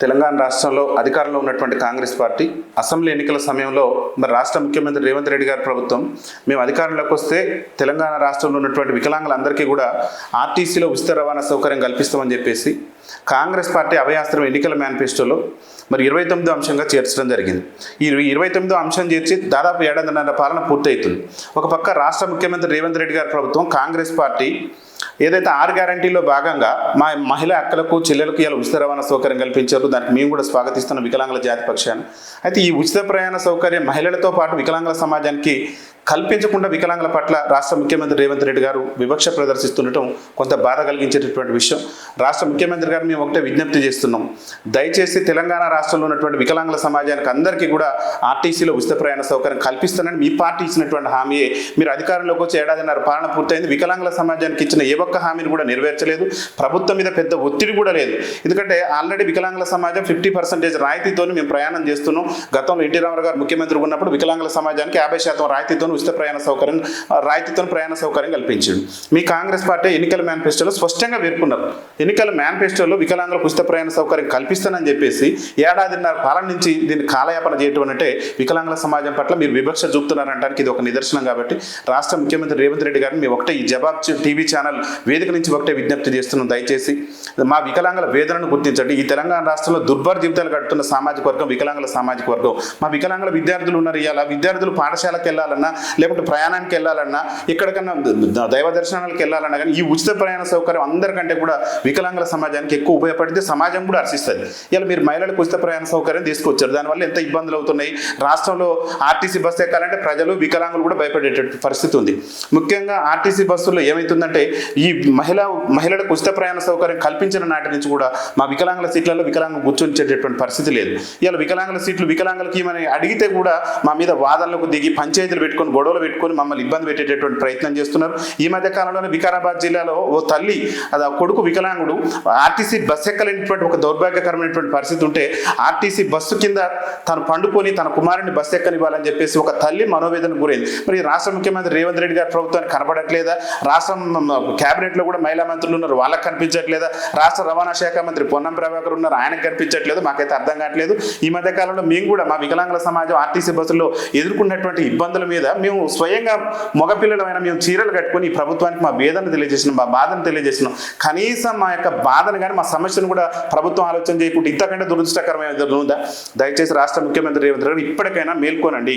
తెలంగాణ రాష్ట్రంలో అధికారంలో ఉన్నటువంటి కాంగ్రెస్ పార్టీ అసెంబ్లీ ఎన్నికల సమయంలో మరి రాష్ట్ర ముఖ్యమంత్రి రేవంత్ రెడ్డి గారి ప్రభుత్వం మేము అధికారంలోకి వస్తే తెలంగాణ రాష్ట్రంలో ఉన్నటువంటి వికలాంగులందరికీ కూడా ఆర్టీసీలో ఉచిత రవాణా సౌకర్యం కల్పిస్తామని చెప్పేసి కాంగ్రెస్ పార్టీ అభయాస్త్రం ఎన్నికల మేనిఫెస్టోలో మరి ఇరవై తొమ్మిదో అంశంగా చేర్చడం జరిగింది. ఈ ఇరవై తొమ్మిదో అంశం చేర్చి దాదాపు ఏడాదిన్నర పాలన పూర్తవుతుంది ఒక పక్క రాష్ట్ర ముఖ్యమంత్రి రేవంత్ రెడ్డి గారి ప్రభుత్వం కాంగ్రెస్ పార్టీ ఏదైతే ఆరు గ్యారంటీలో భాగంగా మా మహిళా అక్కలకు చెల్లెలకు ఇలా ఉచిత రవాణా సౌకర్యం కల్పించారు. దానికి మేము కూడా స్వాగతిస్తున్న వికలాంగుల జాతి పక్షాన్ని అయితే ఈ ఉచిత ప్రయాణ సౌకర్యం మహిళలతో పాటు వికలాంగుల సమాజానికి కల్పించకుండా వికలాంగుల పట్ల రాష్ట్ర ముఖ్యమంత్రి రేవంత్ రెడ్డి గారు వివక్ష ప్రదర్శిస్తుండటం కొంత బాధ కలిగించేటటువంటి విషయం. రాష్ట్ర ముఖ్యమంత్రి గారు మేము ఒకటే విజ్ఞప్తి చేస్తున్నాం. దయచేసి తెలంగాణ రాష్ట్రంలో ఉన్నటువంటి వికలాంగుల సమాజానికి అందరికీ కూడా ఆర్టీసీలో ఉచిత ప్రయాణ సౌకర్యం కల్పిస్తానని మీ పార్టీ ఇచ్చినటువంటి హామీయే. మీరు అధికారంలోకి వచ్చి ఏడాదిన్నర పాలన పూర్తయింది. వికలాంగుల సమాజానికి ఇచ్చిన ఏ ఒక్క హామీని కూడా నెరవేర్చలేదు. ప్రభుత్వం మీద పెద్ద ఒత్తిడి కూడా లేదు. ఎందుకంటే ఆల్రెడీ వికలాంగుల సమాజం ఫిఫ్టీ పర్సెంటేజ్ రాయితీతో మేము ప్రయాణం చేస్తున్నాం. గతంలో ఎన్టీ రామారావు గారు ముఖ్యమంత్రి ఉన్నప్పుడు వికలాంగుల సమాజానికి యాభై శాతం రాయితీతో ఉచిత ప్రయాణ సౌకర్యం రాయితీతో ప్రయాణ సౌకర్యం కల్పించింది మీ కాంగ్రెస్ పార్టీ ఎన్నికల మేనిఫెస్టోలో స్పష్టంగా పేర్కొన్నారు. ఎన్నికల మేనిఫెస్టోలో వికలాంగులకు ఉచిత ప్రయాణ సౌకర్యం కల్పిస్తానని చెప్పేసి ఏడాదిన్నర పాలన నుంచి దీన్ని కాలయాపన చేయటం అంటే వికలాంగుల సమాజం పట్ల మీరు వివక్ష చూపుతున్నారంటానికి ఇది ఒక నిదర్శనం కాబట్టి రాష్ట్ర ముఖ్యమంత్రి రేవంత్ రెడ్డి గారిని మేము ఒకటే ఈ జవాబ్ టీవీ ఛానల్ వేదిక నుంచి ఒకటే విజ్ఞప్తి చేస్తున్నాం. దయచేసి మా వికలాంగుల వేదనను గుర్తించండి. ఈ తెలంగాణ రాష్ట్రంలో దుర్భర జీవితాలు గడుపుతున్న సామాజిక వర్గం వికలాంగుల సామాజిక వర్గం. మా వికలాంగుల విద్యార్థులు ఉన్నారు ఇవాళ. విద్యార్థులు పాఠశాలకు వెళ్ళాలన్నా లేకుంటే ప్రయాణానికి వెళ్ళాలన్నా ఎక్కడికన్నా దైవ దర్శనాలకు వెళ్ళాలన్నా కానీ ఈ ఉచిత ప్రయాణ సౌకర్యం అందరికంటే కూడా వికలాంగుల సమాజానికి ఎక్కువ ఉపయోగపడితే సమాజం కూడా హర్షిస్తుంది. ఇలా మీరు మహిళలకు ఉచిత ప్రయాణ సౌకర్యం తీసుకొచ్చారు. దానివల్ల ఎంత ఇబ్బందులు అవుతున్నాయి? రాష్ట్రంలో ఆర్టీసీ బస్సు ఎక్కాలంటే ప్రజలు వికలాంగులు కూడా భయపడేటటువంటి పరిస్థితి ఉంది. ముఖ్యంగా ఆర్టీసీ బస్సుల్లో ఏమవుతుందంటే ఈ ఈ మహిళ మహిళలకు ఉచిత ప్రయాణ సౌకర్యం కల్పించిన నాటి నుంచి కూడా మా వికలాంగుల సీట్లలో వికలాంగం కూర్చొనిచ్చేటటువంటి పరిస్థితి లేదు. ఇలా వికలాంగుల సీట్లు వికలాంగులకి ఏమని అడిగితే కూడా మా మీద వాదనలకు దిగి పంచాయతీలు పెట్టుకొని గొడవలు పెట్టుకొని మమ్మల్ని ఇబ్బంది పెట్టేటటువంటి ప్రయత్నం చేస్తున్నారు. ఈ మధ్య కాలంలోనే వికారాబాద్ జిల్లాలో ఓ తల్లి అది కొడుకు వికలాంగుడు ఆర్టీసీ బస్సు ఎక్కలేనటువంటి ఒక దౌర్భాగ్యకరమైనటువంటి పరిస్థితి ఉంటే ఆర్టీసీ బస్సు కింద తను పండుకొని తన కుమారుని బస్సు ఎక్కనివ్వాలని చెప్పేసి ఒక తల్లి మనోవేదన గురైంది. మరి రాష్ట్ర ముఖ్యమంత్రి రేవంత్ రెడ్డి గారి ప్రభుత్వానికి కనబడట్లేదా రాష్ట్రం క్యాబినెట్లో కూడా మహిళా మంత్రులు ఉన్నారు. వాళ్ళకి కనిపించట్లేదా? రాష్ట్ర రవాణా శాఖ మంత్రి పొన్నం ప్రభాకర్ ఉన్నారు. ఆయనకు కనిపించట్లేదు. మాకైతే అర్థం కావట్లేదు. ఈ మధ్య కాలంలో మేము కూడా మా వికలాంగుల సమాజం ఆర్టీసీ బస్సులో ఎదుర్కొన్నటువంటి ఇబ్బందుల మీద మేము స్వయంగా మగపిల్లలమైన మేము చీరలు కట్టుకొని ఈ ప్రభుత్వానికి మా వేదన తెలియజేసినాం మా బాధను తెలియజేసినాం. కనీసం మా యొక్క బాధను కానీ మా సమస్యను కూడా ప్రభుత్వం ఆలోచన చేయకుండా ఇంతకంటే దురదృష్టకరమైన ఉందా దయచేసి రాష్ట్ర ముఖ్యమంత్రి రేవంత్ రెడ్డి ఇప్పటికైనా మేల్కోనండి.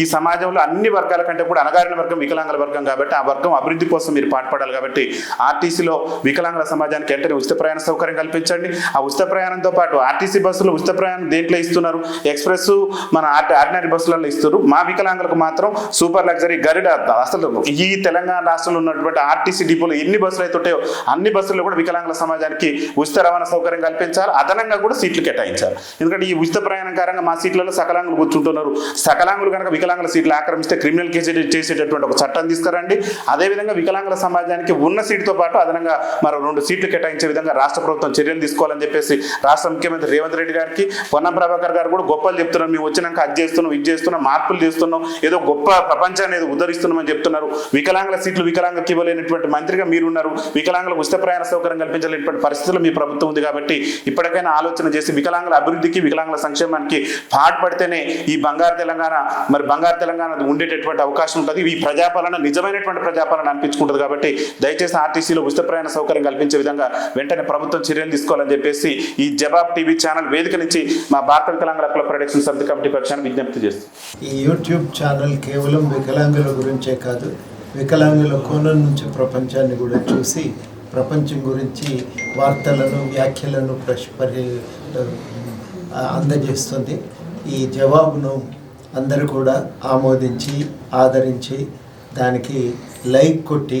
ఈ సమాజంలో అన్ని వర్గాల కంటే కూడా అనగారిన వర్గం వికలాంగుల వర్గం కాబట్టి ఆ వర్గం అభివృద్ధి కోసం మీరు పాటుపడాలి కాబట్టి ఆర్టీసీలో వికలాంగుల సమాజానికి వెంటనే ఉచిత ప్రయాణ సౌకర్యం కల్పించండి. ఆ ఉచిత ప్రయాణంతో పాటు ఆర్టీసీ బస్సులు ఉచిత ప్రయాణం దేంట్లో ఇస్తున్నారు? ఎక్స్ప్రెస్ మన ఆర్డినరీ బస్సులలో ఇస్తున్నారు. మా వికలాంగులకు మాత్రం సూపర్ లగ్జరీ గరిడ అసలు ఈ తెలంగాణ రాష్ట్రంలో ఉన్నటువంటి ఆర్టీసీ డిపోలు ఎన్ని బస్సులు అయితే ఉంటాయో అన్ని బస్సుల్లో కూడా వికలాంగుల సమాజానికి ఉచిత రవాణా సౌకర్యం కల్పించాలి. అదనంగా కూడా సీట్లు కేటాయించారు ఎందుకంటే ఈ ఉచిత ప్రయాణం కారణంగా మా సీట్లలో సకలాంగులు కూర్చుంటున్నారు. సకలాంగులు కనుక వికలాంగుల సీట్లు ఆక్రమిస్తే క్రిమినల్ కేసు చేసేటటువంటి ఒక చట్టం తీసుకురండి అదేవిధంగా వికలాంగుల సమాజానికి ఉన్న సీటుతో పాటు అదనంగా మరో రెండు సీట్లు కేటాయించే విధంగా రాష్ట్ర ప్రభుత్వం చర్యలు తీసుకోవాలని చెప్పేసి రాష్ట్ర ముఖ్యమంత్రి రేవంత్ రెడ్డి గారికి పొన్నం ప్రభాకర్ గారు కూడా గొప్పలు చెప్తున్నారు. మేము వచ్చినాక అది చేస్తున్నాం ఇది చేస్తున్నాం మార్పులు చేస్తున్నాం ఏదో గొప్ప ప్రపంచాన్ని ఏదో ఉద్ధరిస్తున్నామని చెప్తున్నారు. వికలాంగుల సీట్లు వికలాంగకి ఇవ్వలేనటువంటి మంత్రిగా మీరున్నారు. వికలాంగులకు ఉచిత ప్రయాణ సౌకర్యం కల్పించలేనటువంటి పరిస్థితులు మీ ప్రభుత్వం ఉంది కాబట్టి ఇప్పటికైనా ఆలోచన చేసి వికలాంగుల అభివృద్ధికి వికలాంగుల సంక్షేమానికి పాటుపడితేనే ఈ బంగారు తెలంగాణ మరి బంగారు తెలంగాణ ఉండేటటువంటి అవకాశం ఉంటుంది. ఈ ప్రజాపాలన నిజమైనటువంటి ప్రజాపాలన అనిపించుకుంటుంది కాబట్టి దయచేసి ఆర్టీసీలో ఉచిత ప్రయాణ సౌకర్యం కల్పించే విధంగా వెంటనే ప్రభుత్వం చర్యలు తీసుకోవాలని చెప్పేసి ఈ జవాబ్ టీవీ ఛానల్ వేదిక నుంచి మా భారత వికలాంగుల హక్కుల ప్రొడక్షన్ సమితి కమిటీ పక్షాన్ని విజ్ఞప్తి చేస్తుంది. ఈ యూట్యూబ్ ఛానల్ కేవలం వికలాంగుల గురించే కాదు వికలాంగుల కోణం నుంచి ప్రపంచాన్ని కూడా చూసి ప్రపంచం గురించి వార్తలను వ్యాఖ్యలను ప్రశ్ పరి అందజేస్తుంది. ఈ జవాబును అందరూ కూడా ఆమోదించి ఆదరించి దానికి లైక్ కొట్టి